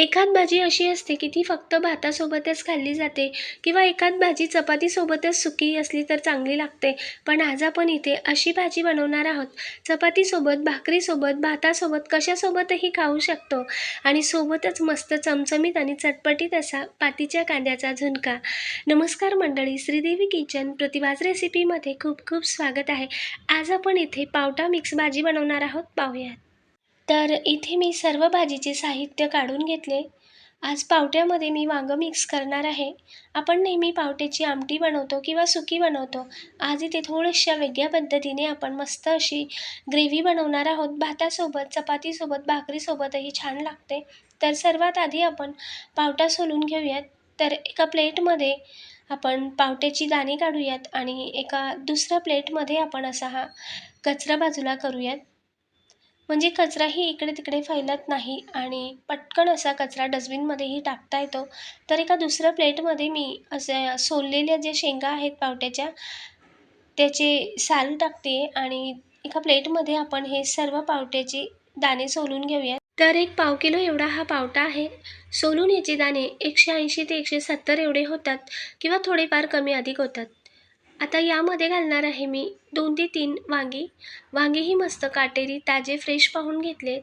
एखाद भाजी अशी असते की ती फक्त भातासोबतच खाल्ली जाते किंवा एखाद भाजी चपातीसोबतच सुकी असली तर चांगली लागते. पण आज आपण इथे अशी भाजी बनवणार आहोत. चपातीसोबत भाकरीसोबत भातासोबत कशासोबतही खाऊ शकतो. आणि सोबतच मस्त चमचमीत आणि चटपटीत असा पातीच्या कांद्याचा झुणका. नमस्कार मंडळी श्रीदेवी किचन प्रतिभाज रेसिपीमध्ये खूप खूप स्वागत आहे. आज आपण इथे पावटा मिक्स भाजी बनवणार आहोत. पाहूयात. तर इथे मी सर्व भाजीचे साहित्य काढून घेतले. आज पावट्यामध्ये मी वांगं मिक्स करणार आहे. आपण नेहमी पावट्याची आमटी बनवतो किंवा सुकी बनवतो. आज इथे थोड्याशा वेगळ्या पद्धतीने आपण मस्त अशी ग्रेव्ही बनवणार आहोत. भातासोबत चपातीसोबत भाकरीसोबतही छान लागते. तर सर्वात आधी आपण पावटा सोलून घेऊयात. तर एका प्लेटमध्ये आपण पावट्याची दाणे काढूयात आणि एका दुसऱ्या प्लेटमध्ये आपण असा हा कचरा बाजूला करूयात. म्हणजे कचराही इकडे तिकडे फैलत नाही आणि पटकन असा कचरा डस्टबिनमध्येही टाकता येतो. तर एका दुसऱ्या प्लेटमध्ये मी असे सोललेल्या ज्या शेंगा आहेत पावट्याच्या त्याचे साल टाकते आणि एका प्लेटमध्ये आपण हे सर्व पावट्याचे दाणे सोलून घेऊया तर एक पाव किलो एवढा हा पावटा आहे. सोलून याचे दाणे एकशे ऐंशी ते एकशे सत्तर एवढे होतात किंवा थोडेफार कमी अधिक होतात. आता यामध्ये घालणार आहे मी दोन ते तीन वांगी. वांगेही मस्त काटेरी ताजे फ्रेश पाहून घेतले.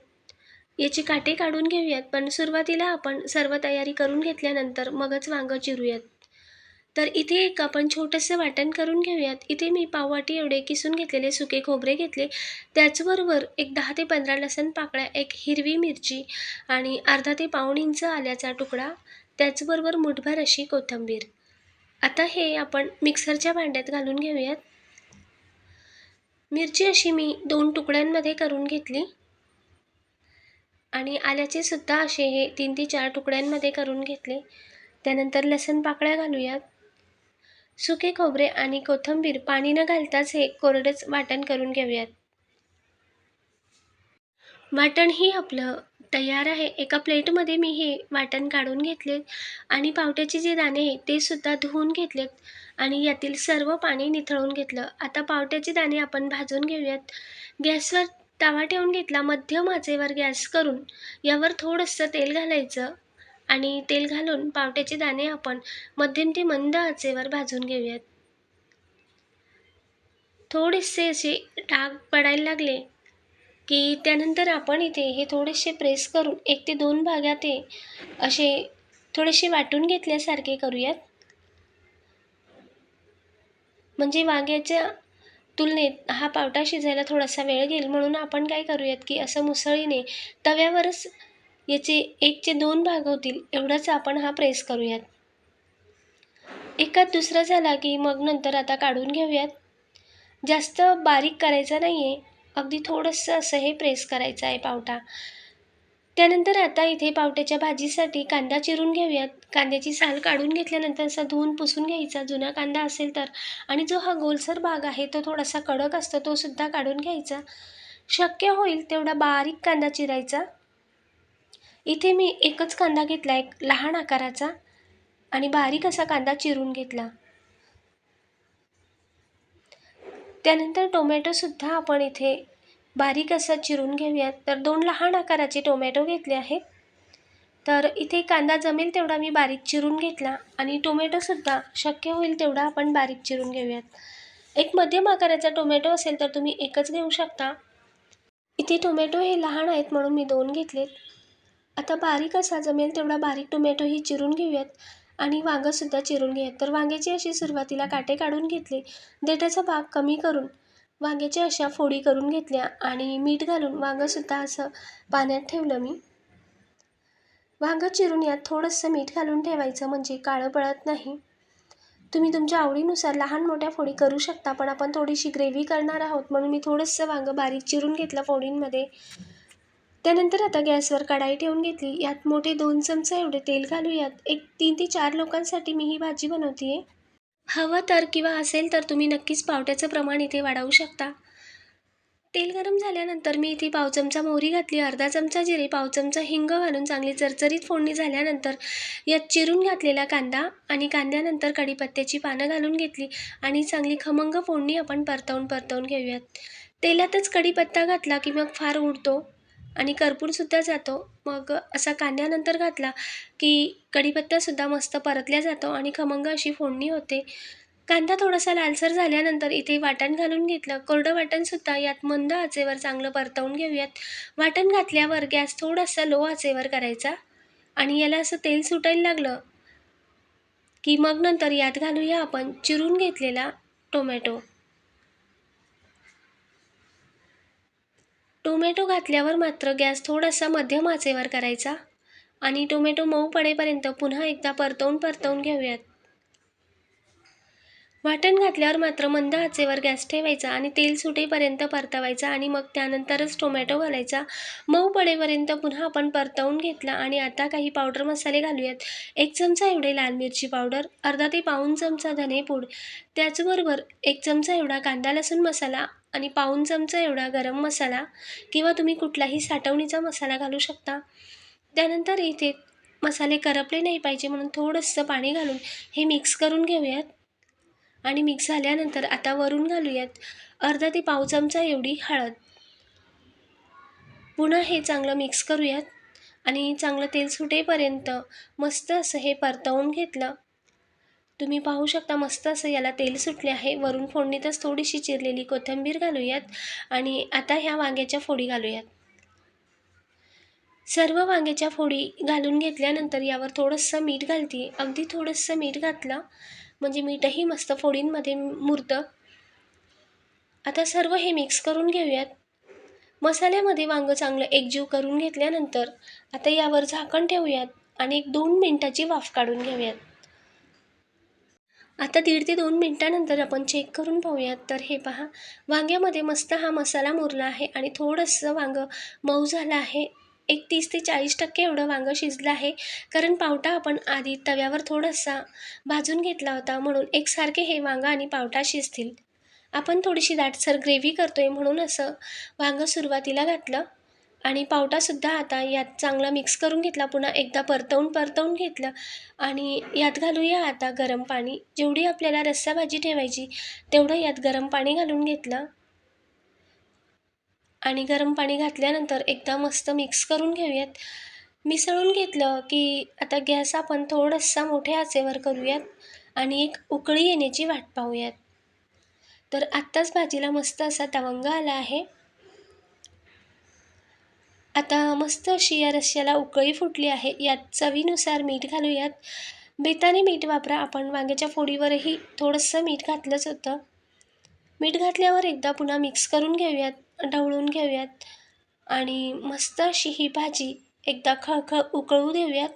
याची काटे काढून घेऊयात पण सुरुवातीला आपण सर्व तयारी करून घेतल्यानंतर मगच वांगं चिरूयात. तर इथे एक आपण छोटंसं वाटण करून घेऊयात. इथे मी पाववाटी एवढे किसून घेतलेले सुके खोबरे घेतले. त्याचबरोबर एक दहा ते पंधरा लसण पाकळ्या एक हिरवी मिरची आणि अर्धा ते पाऊण इंच आल्याचा तुकडा. त्याचबरोबर मुठभर अशी कोथिंबीर. आता हे आपण मिक्सरच्या भांड्यात घालून घेऊयात. मिरची अशी मी दोन तुकड्यांमध्ये करून घेतली. आणि आल्याचे सुद्धा असे हे तीन ते चार तुकड्यांमध्ये करून घेतले. त्यानंतर लसण पाकळ्या घालूयात. सुके खोबरे आणि कोथिंबीर पाणी न घालताच हे कोरडेच वाटण करून घेऊयात. वाटण ही आपलं तयार आहे. एका प्लेटमध्ये मी हे वाटण काढून घेतले आणि पावट्याचे जे दाणे आहेत ते सुद्धा धुवून घेतलेत. आणि यातील सर्व पाणी निथळून घेतलं. आता पावट्याचे दाणे आपण भाजून घेऊयात. गॅसवर तवा ठेवून घेतला. मध्यम आचेवर गॅस करून यावर थोडंसं तेल घालायचं आणि तेल घालून पावट्याचे दाणे आपण मध्यम ते मंद आचेवर भाजून घेऊयात. थोडेसे असे डाग पडायला लागले की त्यानंतर आपण इथे हे थोडेसे प्रेस करून एक ते दोन भागात ते असे थोडेसे वाटून घेतल्यासारखे करूयात. म्हणजे वांग्याच्या तुलनेत हा पावटा शिजायला थोडासा वेळ घेईल. म्हणून आपण काय करूयात की असं मुसळीने तव्यावरच याचे एकचे दोन भाग होतील एवढाच आपण हा प्रेस करूयात. एकात दुसरा झाला की मग नंतर आता काढून घेऊयात. जास्त बारीक करायचा नाही आहे अगदी थोडंसं असं हे प्रेस करायचं आहे पावटा. त्यानंतर आता इथे पावट्याच्या भाजीसाठी कांदा चिरून घेऊयात. कांद्याची साल काढून घेतल्यानंतर असा धुवून पुसून घ्यायचा. जुना कांदा असेल तर. आणि जो हा गोलसर भाग आहे तो थोडासा कडक असतो तो सुद्धा काढून घ्यायचा. शक्य होईल तेवढा बारीक कांदा चिरायचा. इथे मी एकच कांदा घेतला एक लहान आकाराचा. आणि बारीक असा कांदा चिरून घेतला. त्यानंतर टोमॅटोसुद्धा आपण इथे बारीक असा चिरून घेऊयात. तर दोन लहान आकाराचे टोमॅटो घेतले आहेत. तर इथे कांदा जमेल तेवढा मी बारीक चिरून घेतला आणि टोमॅटोसुद्धा शक्य होईल तेवढा आपण बारीक चिरून घेऊयात. एक मध्यम आकाराचा टोमॅटो असेल तर तुम्ही एकच घेऊ शकता. इथे टोमॅटो हे लहान आहेत म्हणून मी दोन घेतलेत. आता बारीक असा जमेल तेवढा बारीक टोमॅटोही चिरून घेऊयात आणि वांगंसुद्धा चिरून घेऊयात. तर वांग्याची अशी सुरुवातीला काटे काढून घेतले. देठाचा भाग कमी करून वांग्याच्या अशा फोडी करून घेतल्या आणि मीठ घालून वांगंसुद्धा असं पाण्यात ठेवलं मी. वांगं चिरून यात थोडंसं मीठ घालून ठेवायचं म्हणजे काळं पळत नाही. तुम्ही तुमच्या आवडीनुसार लहान मोठ्या फोडी करू शकता पण आपण थोडीशी ग्रेव्ही करणार आहोत. म्हणून मी थोडंसं वांगं बारीक चिरून घेतलं फोडींमध्ये. त्यानंतर आता गॅसवर कढाई ठेवून घेतली. यात मोठे दोन चमचे एवढे तेल घालूयात. एक तीन ते चार लोकांसाठी मी ही भाजी बनवते आहे हवं तर किंवा असेल तर तुम्ही नक्कीच पावट्याचं प्रमाण इथे वाढवू शकता. तेल गरम झाल्यानंतर मी इथे पाव चमचा मोहरी घातली अर्धा चमचा जिरे पाव चमचा हिंग घालून चांगली चरचरीत फोडणी झाल्यानंतर यात चिरून घातलेला कांदा आणि कांद्यानंतर कढीपत्त्याची पानं घालून घेतली आणि चांगली खमंग फोडणी आपण परतवून परतवून घेऊयात. तेलातच कढीपत्ता घातला की मग फार उडतो आणि कर्पूरसुद्धा जातो. मग असा कांद्यानंतर घातला की कढीपत्तासुद्धा मस्त परतल्या जातो आणि खमंग अशी फोडणी होते. कांदा थोडासा लालसर झाल्यानंतर इथे वाटण घालून घेतलं. कोरडं वाटणसुद्धा यात मंद आचेवर चांगलं परतवून घेऊयात. वाटण घातल्यावर गॅस थोडासा लो आचेवर करायचा आणि याला असं तेल सुटायला लागलं की मग नंतर यात घालूया आपण चिरून घेतलेला टोमॅटो. टोमॅटो घातल्यावर मात्र गॅस थोडासा मध्यम आचेवर करायचा आणि टोमॅटो मऊ पडेपर्यंत पुन्हा एकदा परतवून परतवून घेऊयात. वाटण घातल्यावर मात्र मंद आचेवर गॅस ठेवायचा आणि तेल सुटेपर्यंत परतवायचा आणि मग त्यानंतरच टोमॅटो घालायचा. मऊ पडेपर्यंत पुन्हा आपण परतवून घेतला आणि आता काही पावडर मसाले घालूयात. एक चमचा एवढे लाल मिरची पावडर अर्धा ते पाऊण चमचा धनेपूड त्याचबरोबर एक चमचा एवढा कांदा लसूण मसाला आणि पाऊण चमचा एवढा गरम मसाला किंवा तुम्ही कुठलाही साठवणीचा मसाला घालू शकता. त्यानंतर इथे मसाले करपले नाही पाहिजे म्हणून थोडंसं पाणी घालून हे मिक्स करून घेऊयात. आणि मिक्स झाल्यानंतर आता वरून घालूयात अर्धा ते पाव चमचा एवढी हळद. पुन्हा हे चांगलं मिक्स करूयात आणि चांगलं तेल सुटेपर्यंत मस्त असं हे परतवून घेतलं. तुम्ही पाहू शकता मस्त असं याला तेल सुटले आहे. वरून फोडणीतच थोडीशी चिरलेली कोथिंबीर घालूयात आणि आता ह्या वांग्याच्या फोडी घालूयात. सर्व वांग्याच्या फोडी घालून घेतल्यानंतर यावर थोडंसं मीठ घालते अगदी थोडंसं मीठ घातलं म्हणजे मीठही मस्त फोडींमध्ये मुरतं. आता सर्व हे मिक्स करून घेऊयात. मसाल्यामध्ये वांगं चांगलं एकजीव करून घेतल्यानंतर आता यावर झाकण ठेवूयात आणि एक दोन मिनटाची वाफ काढून घेऊयात. आता दीड ते दोन मिनटानंतर आपण चेक करून पाहूयात. तर हे पहा वांग्यामध्ये मस्त हा मसाला मुरला आहे आणि थोडंसं वांगं मऊ झालं आहे. एक तीस ते चाळीस टक्के एवढं वांगं शिजलं आहे. कारण पावटा आपण आधी तव्यावर थोडासा भाजून घेतला होता. म्हणून एकसारखे हे वांगं आणि पावटा शिजतील. आपण थोडीशी दाटसर ग्रेव्ही करतो आहे म्हणून असं वांगं सुरुवातीला घातलं. आणि पावटासुद्धा आता यात चांगला मिक्स करून घेतला. पुन्हा एकदा परतवून परतवून घेतलं. आणि यात घालूया आता गरम पाणी. जेवढी आपल्याला रस्सा भाजी ठेवायची तेवढं यात गरम पाणी घालून घेतलं. आणि गरम पाणी घातल्यानंतर एकदा मस्त मिक्स करून घेऊयात. मिसळून घेतलं की आता गॅस आपण थोडासा मोठ्या आचेवर करूयात आणि एक उकळी येण्याची वाट पाहूयात. तर आत्ताच भाजीला मस्त असा तवंग आला आहे. आता मस्त अशी या रश्याला उकळी फुटली आहे. यात चवीनुसार मीठ घालूयात. बेताने मीठ वापरा. आपण वांग्याच्या फोडीवरही थोडंसं मीठ घातलंच होतं. मीठ घातल्यावर एकदा पुन्हा मिक्स करून घेऊयात ढवळून घेऊयात आणि मस्त अशी ही भाजी एकदा खळखळ उकळू देऊयात.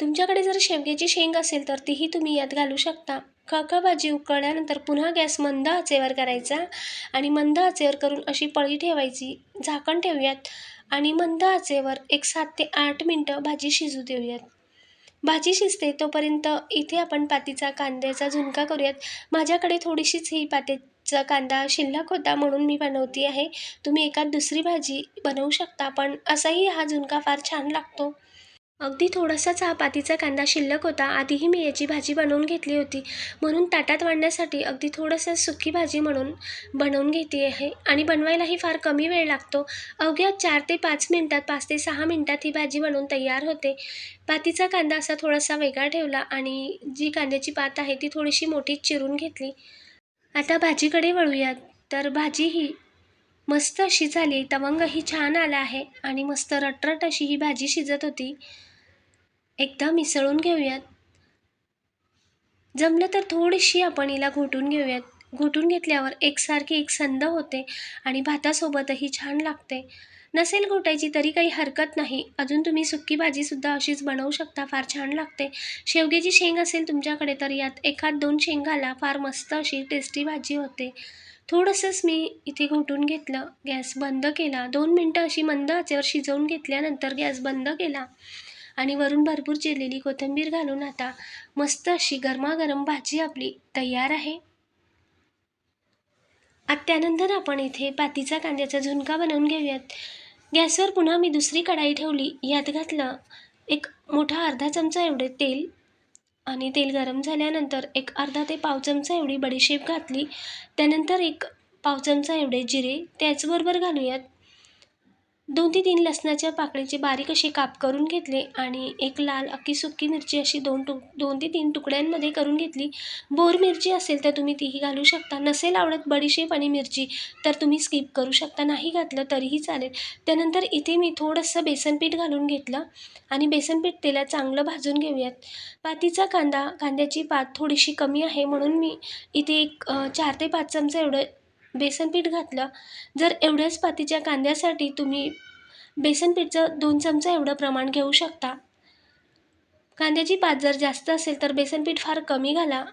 तुमच्याकडे जर शेवग्याची शेंग असेल तर तीही तुम्ही यात घालू शकता. खळखळ भाजी उकळल्यानंतर पुन्हा गॅस मंद आचेवर करायचा आणि मंद आचेवर करून अशी पळी ठेवायची झाकण ठेवूयात आणि मंद आचेवर एक सात ते आठ मिनटं भाजी शिजू देऊयात. भाजी शिजते तोपर्यंत इथे आपण पातीचा कांद्याचा झुणका करूयात. माझ्याकडे थोडीशीच ही पातीचा कांदा शिल्लक होता म्हणून मी बनवती आहे. तुम्ही एखाद दुसरी भाजी बनवू शकता पण असाही हा झुणका फार छान लागतो. अगदी थोडासाच हा पातीचा कांदा शिल्लक होता. आधीही मी याची भाजी बनवून घेतली होती. म्हणून ताटात वाढण्यासाठी अगदी थोडंसं सुकी भाजी म्हणून बनवून घेते आहे. आणि बनवायलाही फार कमी वेळ लागतो. अवघ्या चार ते पाच मिनटात पाच ते सहा मिनटात ही भाजी बनवून तयार होते. पातीचा कांदा असा थोडासा वेगळा ठेवला आणि जी कांद्याची पात आहे ती थोडीशी मोठीच चिरून घेतली. आता भाजीकडे वळूयात. तर भाजी ही मस्त अशी झाली. तवंगही छान आला आहे आणि मस्त रटरट अशी ही भाजी शिजत होती. एकदा मिसळून घेऊयात. जमलं तर थोडीशी आपण हिला घोटून घेऊयात. घोटून घेतल्यावर एकसारखी एक संद होते आणि भातासोबतही छान लागते. नसेल घोटायची तरी काही हरकत नाही. अजून तुम्ही सुक्की भाजीसुद्धा अशीच बनवू शकता. फार छान लागते. शेवग्याची शेंग असेल तुमच्याकडे तर यात एखाद दोन शेंगाला फार मस्त अशी टेस्टी भाजी होते. थोडंसंच मी इथे घोटून घेतलं. गॅस बंद केला. दोन मिनटं अशी मंद आचेवर शिजवून घेतल्यानंतर गॅस बंद केला. आणि वरून भरपूर चिरलेली कोथिंबीर घालून आता मस्त अशी गरमागरम भाजी आपली तयार आहे. आता त्यानंतर आपण इथे पातीचा कांद्याचा झुणका बनवून घेऊयात. गॅसवर पुन्हा मी दुसरी कढाई ठेवली. यात घातलं एक मोठा अर्धा चमचा एवढे तेल आणि तेल गरम झाल्यानंतर एक अर्धा ते पाव चमचा एवढी बडीशेप घातली. त्यानंतर एक पाव चमचा एवढे जिरे त्याचबरोबर घालूयात दोन ते तीन लसणाच्या पाकळीचे बारीक असे काप करून घेतले आणि एक लाल अख्खी सुक्की मिरची अशी दोन टु दोन ते तीन तुकड्यांमध्ये करून घेतली. बोर मिरची असेल तर तुम्ही तीही घालू शकता. नसेल आवडत बडीशेप आणि मिरची तर तुम्ही स्किप करू शकता. नाही घातलं तरीही चालेल. त्यानंतर इथे मी थोडंसं बेसनपीठ घालून घेतलं आणि बेसनपीठ तेलात चांगलं भाजून घेऊयात. पातीचा कांदा कांद्याची पात थोडीशी कमी आहे म्हणून मी इथे एक चार ते पाच चमचा एवढं बेसनपीठ घातलं. जर एवढ्याच पातीच्या कांद्यासाठी तुम्ही बेसन पीठचं दोन चमचा एवढं प्रमाण घेऊ शकता. कांद्याची पात जर जास्त असेल तर बेसन पीठ फार कमी घाला.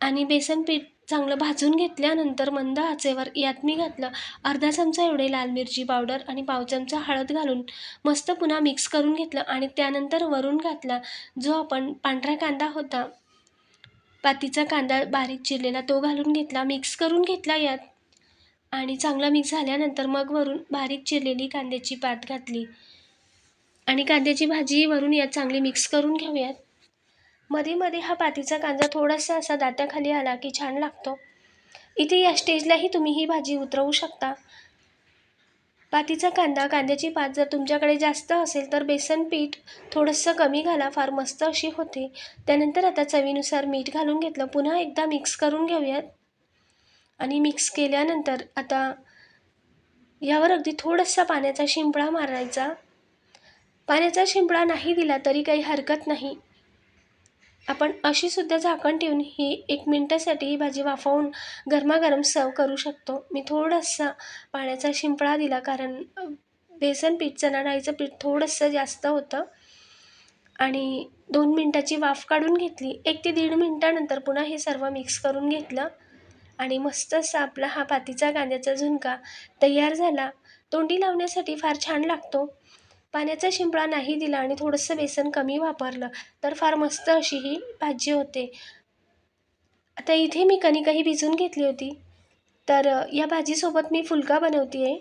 आणि बेसन पीठ चांगलं भाजून घेतल्यानंतर मंद आचेवर यात मी घातलं अर्धा चमचा एवढे लाल मिरची पावडर आणि पाव चमचा हळद घालून मस्त पुन्हा मिक्स करून घेतलं आणि त्यानंतर वरून घातला जो आपण पांढरा कांदा होता. पातीचा कांदा बारीक चिरलेला तो घालून घेतला मिक्स करून घेतला यात. आणि चांगला मिक्स झाल्यानंतर मग वरून बारीक चिरलेली कांद्याची पात घातली. आणि कांद्याची भाजी वरून यात चांगली मिक्स करून घेऊयात. मध्ये मध्ये हा पातीचा कांदा थोडासा असा दात्याखाली आला की छान लागतो. इथे या स्टेजलाही तुम्ही ही भाजी उतरवू शकता. पातीचा कांदा कांद्याची पात जर तुमच्याकडे जास्त असेल तर बेसन पीठ थोडंसं कमी घाला फार मस्त अशी होते. त्यानंतर आता चवीनुसार मीठ घालून घेतलं. पुन्हा एकदा मिक्स करून घेऊयात. आणि मिक्स केल्यानंतर आता यावर अगदी थोडासा पाण्याचा शिंपडा मारायचा. पाण्याचा शिंपडा नाही दिला तरी काही हरकत नाही. आपण अशीसुद्धा झाकण ठेवून ही एक मिनटासाठी ही भाजी वाफवून गरमागरम सर्व करू शकतो. मी थोडासा पाण्याचा शिंपळा दिला कारण बेसन पीठ चणा डाळीचं पीठ थोडंसं जास्त होतं. आणि दोन मिनटाची वाफ काढून घेतली. एक ते दीड मिनटानंतर पुन्हा हे सर्व मिक्स करून घेतलं. आणि मस्त असा आपला हा पातीचा कांद्याचा झुणका तयार झाला. तोंडी लावण्यासाठी फार छान लागतो. पाण्याचा शिंपळा नाही दिला आणि थोडंसं बेसन कमी वापरलं तर फार मस्त अशी ही भाजी होते. आता इथे मी कणिकही भिजून घेतली होती. तर या भाजीसोबत मी फुलका बनवते आहे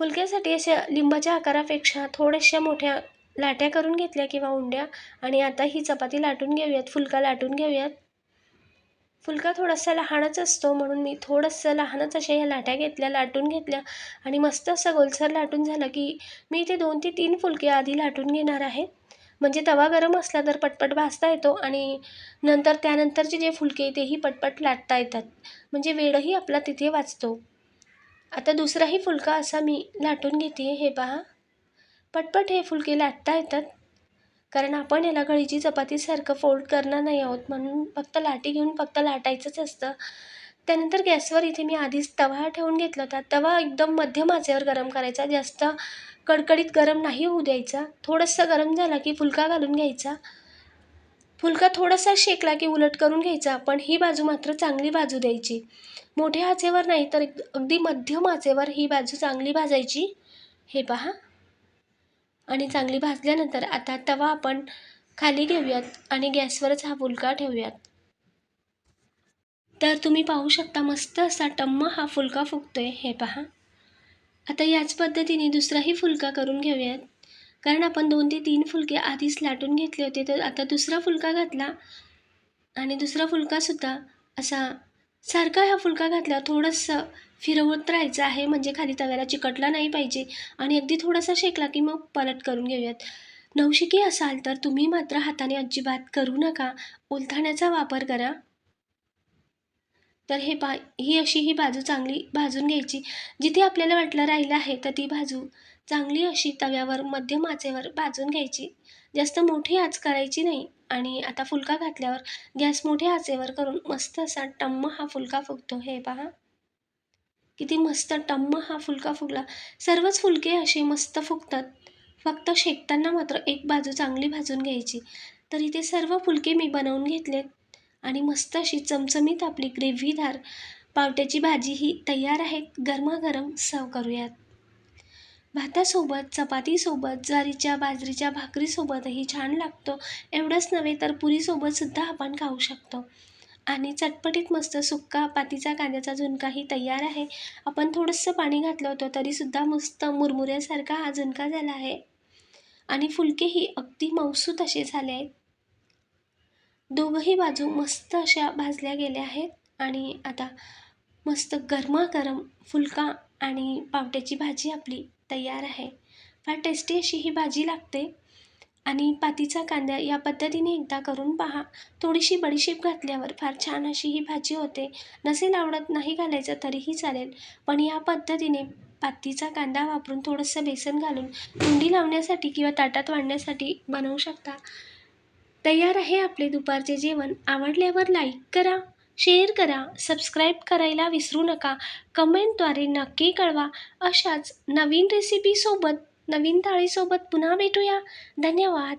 फुलक्यासाठी अशा लिंबाच्या आकारापेक्षा थोड्याशा मोठ्या लाट्या करून घेतल्या किंवा उंड्या आणि आता ही चपाती लाटून घेऊयात फुलका लाटून घेऊयात. फुलका थोडासा लहानच असतो म्हणून मी थोडंसं लहानच अशा ह्या लाट्या घेतल्या लाटून घेतल्या. आणि मस्त असं गोलसर लाटून झालं की मी इथे दोन ते तीन फुलके आधी लाटून घेणार आहे. म्हणजे तवा गरम असला तर पटपट भाजता येतो आणि नंतर त्यानंतरचे जे फुलके तेही पटपट लाटता येतात. म्हणजे वेळही आपला तिथे वाचतो. आता दुसराही फुलका असा मी लाटून घेते हे पहा. पटपट हे फुलके लाटता येतात. कारण आपण याला गळीची चपातीसारखं फोल्ड करणार नाही आहोत. म्हणून फक्त लाटी घेऊन फक्त लाटायचंच असतं. त्यानंतर गॅसवर इथे मी आधीच तवा ठेवून घेतला होता. तवा एकदम मध्यम आचेवर गरम करायचा. जास्त कडकडीत गरम नाही होऊ द्यायचा. थोडंसं गरम झाला की फुलका घालून घ्यायचा. फुलका थोडासा शेकला की उलट करून घ्यायचा. पण ही बाजू मात्र चांगली बाजू द्यायची. मोठ्या आचेवर नाही तर अगदी मध्यम आचेवर ही बाजू चांगली भाजायची. हे पहा. आणि चांगली भाजल्यानंतर आता तवा आपण खाली घेऊयात आणि गॅसवरच हा फुलका ठेवूयात. तर तुम्ही पाहू शकता मस्त असा टम्म हा फुलका फुगतोय हे पहा. आता याच पद्धतीने दुसराही फुलका करून घेऊयात. कारण आपण दोन ते तीन फुलके आधीच लाटून घेतले होते तर आता दुसरा फुलका घातला आणि दुसरा फुलकासुद्धा असा सारखा हा फुलका घातला थोडंसं फिरवत राहायचं आहे. म्हणजे खाली तव्याला चिकटला नाही पाहिजे. आणि अगदी थोडासा शेकला की मग पलट करून घेऊयात. नवशिकी असाल तर तुम्ही मात्र हाताने अजिबात करू नका. उलथाण्याचा वापर करा. तर हे बा ही अशी ही बाजू चांगली भाजून घ्यायची. जिथे आपल्याला वाटलं राहिलं आहे तर ती बाजू चांगली अशी तव्यावर मध्यम आचेवर भाजून घ्यायची. जास्त मोठी आच करायची नाही. आणि आता फुलका घातल्यावर गॅस मोठ्या आचेवर करून मस्त असा टम्म हा फुलका फुगतो. हे पहा. किती मस्त टम्म हा फुलका फुगला. सर्वच फुलके असे मस्त फुगतात. फक्त शेकताना मात्र एक बाजू चांगली भाजून घ्यायची. तर इथे सर्व फुलके मी बनवून घेतलेत. आणि मस्त अशी चमचमीत आपली ग्रेव्हीदार पावट्याची भाजी ही तयार आहे. गरमागरम सर्व करूयात. भातासोबत चपातीसोबत ज्वारीच्या बाजरीच्या भाकरीसोबतही छान लागतो. एवढंच नव्हे तर पुरीसोबतसुद्धा आपण खाऊ शकतो. आणि चटपटीत मस्त सुक्का पातीचा कांद्याचा झुणकाही तयार आहे. आपण थोडंसं पाणी घातलं होतं तरीसुद्धा मस्त मुरमुऱ्यासारखा हा झुणका झाला आहे. आणि फुलकेही अगदी मौसूत असे झाले आहेत. दोघंही बाजू मस्त अशा भाजल्या गेल्या आहेत. आणि आता मस्त गरमागरम फुलका आणि पावट्याची भाजी आपली तयार आहे. फार टेस्टी अशी ही भाजी लागते. आणि पातीचा कांदा या पद्धतीने एकदा करून पहा. थोडीशी बडीशेप घातल्यावर फार छान अशी ही भाजी होते. नसेल आवडत नाही घालायचं तरीही चालेल. पण या पद्धतीने पातीचा कांदा वापरून थोडंसं बेसन घालून कुंडी लावण्यासाठी किंवा ताटात वाढण्यासाठी बनवू शकता. तयार आहे आपले दुपारचे जेवण. आवडल्यावर लाईक करा. शेअर करा सबस्क्राईब करायला विसरू नका. कमेंटद्वारे नक्की कळवा. अशाच नवीन रेसिपीसोबत नवीन थाळीसोबत पुन्हा भेटूया. धन्यवाद.